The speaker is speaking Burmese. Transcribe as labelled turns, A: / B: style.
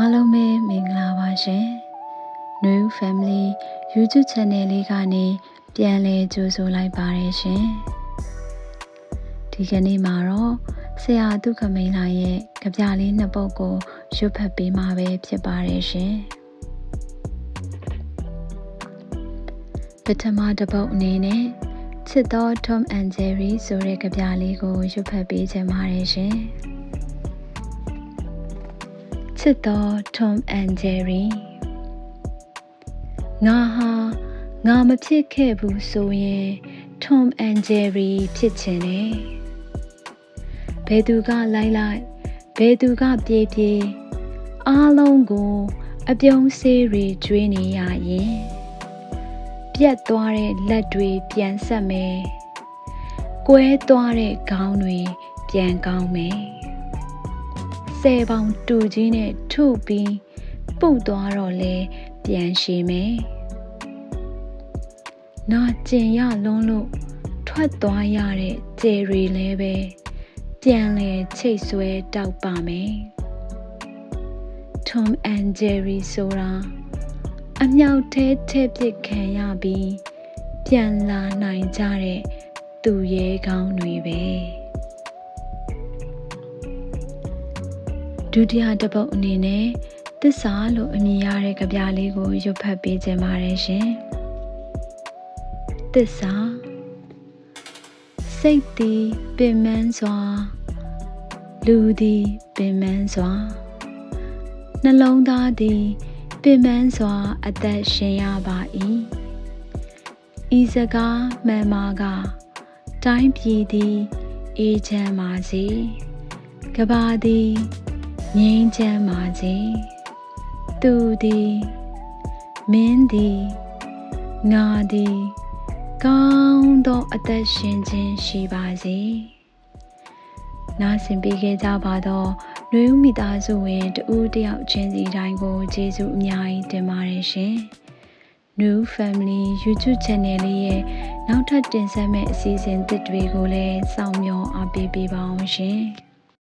A: အားလုံးပဲမင်္ဂလာပါရှင် New Family YouTube Channel လေးကနေပြန်လည်ကြိုဆိုလိုက်ပါတယ်ရှင်ဒီကနေ့မှာတော့ဆရာဒုက္ခမိန်လာရဲ့ကြပြလေးနှစ်ပုဒ်ကိုရွတ်ဖတ်ပေးမှာပဲဖြစ်ပါတယ်ရှင်ပထမတစ်ပုဒ်အနေနဲ့ချစ်သော Tom and Jerry ဆိုတဲ့ကြပြလေးကိုရွတ်ဖတ်ပေးချင်ပါတယ်ရှင် ချစ်သော Tom and Jerry ငါဟာငါမဖြစ်ခဲ့ဘူးဆိုရင် Tom and Jerry ဖြစ်ချင်တယ်ဘယ်သူကလိုက်လိုက်ဘယ်သူကပြေးပြေးအားလုံးကိုအပြုံးစေးတွေကျွေးနေရရင်ပြတ်သွားတဲ့လက်တွေပြန်ဆက်မယ်ကွဲသွားတဲ့ခေါင်းတွေပြန်ကောင်းမယ် ဆယ်ပေါင်တူကြီးနဲ့ထုပြီးပုတ်သွားတော့လဲပြန်ရှိမယ်နာကျင်ရလုံးလို့ထွက်သွားရတဲ့ကျေရီလဲပဲပြန်လဲချိတ်ဆွဲတောက်ပါမယ် Tom and Jerry ဆိုတာအမြောက်သေးထက်ပစ်ခံရပြီးပြန်လာနိုင်ကြတဲ့သူရဲကောင်းတွေပဲ ဒုတိယတစ်ပုတ်အနေနဲ့သစ္စာလို့အမည်ရတဲ့ကြပြလေးကိုရွတ်ဖတ်ပေးခြင်းပါတယ်ရှင်သစ္စာစိတ်သည်ပင်မန်းစွာလူသည်ပင်မန်းစွာနှလုံးသားသည်ပင်ပန်းစွာအသက်ရှင်ရပါ၏ဤစကားမှန်မာကတိုင်းပြည်သည်အေးချမ်းပါစေကဘာသည် ငြိမ်းချမ်းပါစေသူသည်မင်းသည်ငါသည်ကောင်းသောအသက်ရှင်ခြင်းရှိပါစေနားဆင်ပေးခဲ့ကြပါတော့နှွေဦးမိသားစုဝင်တဦးတယောက်ချင်းစီတိုင်းကိုကျေးဇူးအများကြီးတင်ပါတယ်ရှင်။ New Family YouTube Channel လေးရဲ့နောက်ထပ်တင်ဆက်မယ့်အစီအစဉ်သစ်တွေကိုလည်းစောင့်မျှော်အားပေးပေးပါအောင်ရှင်။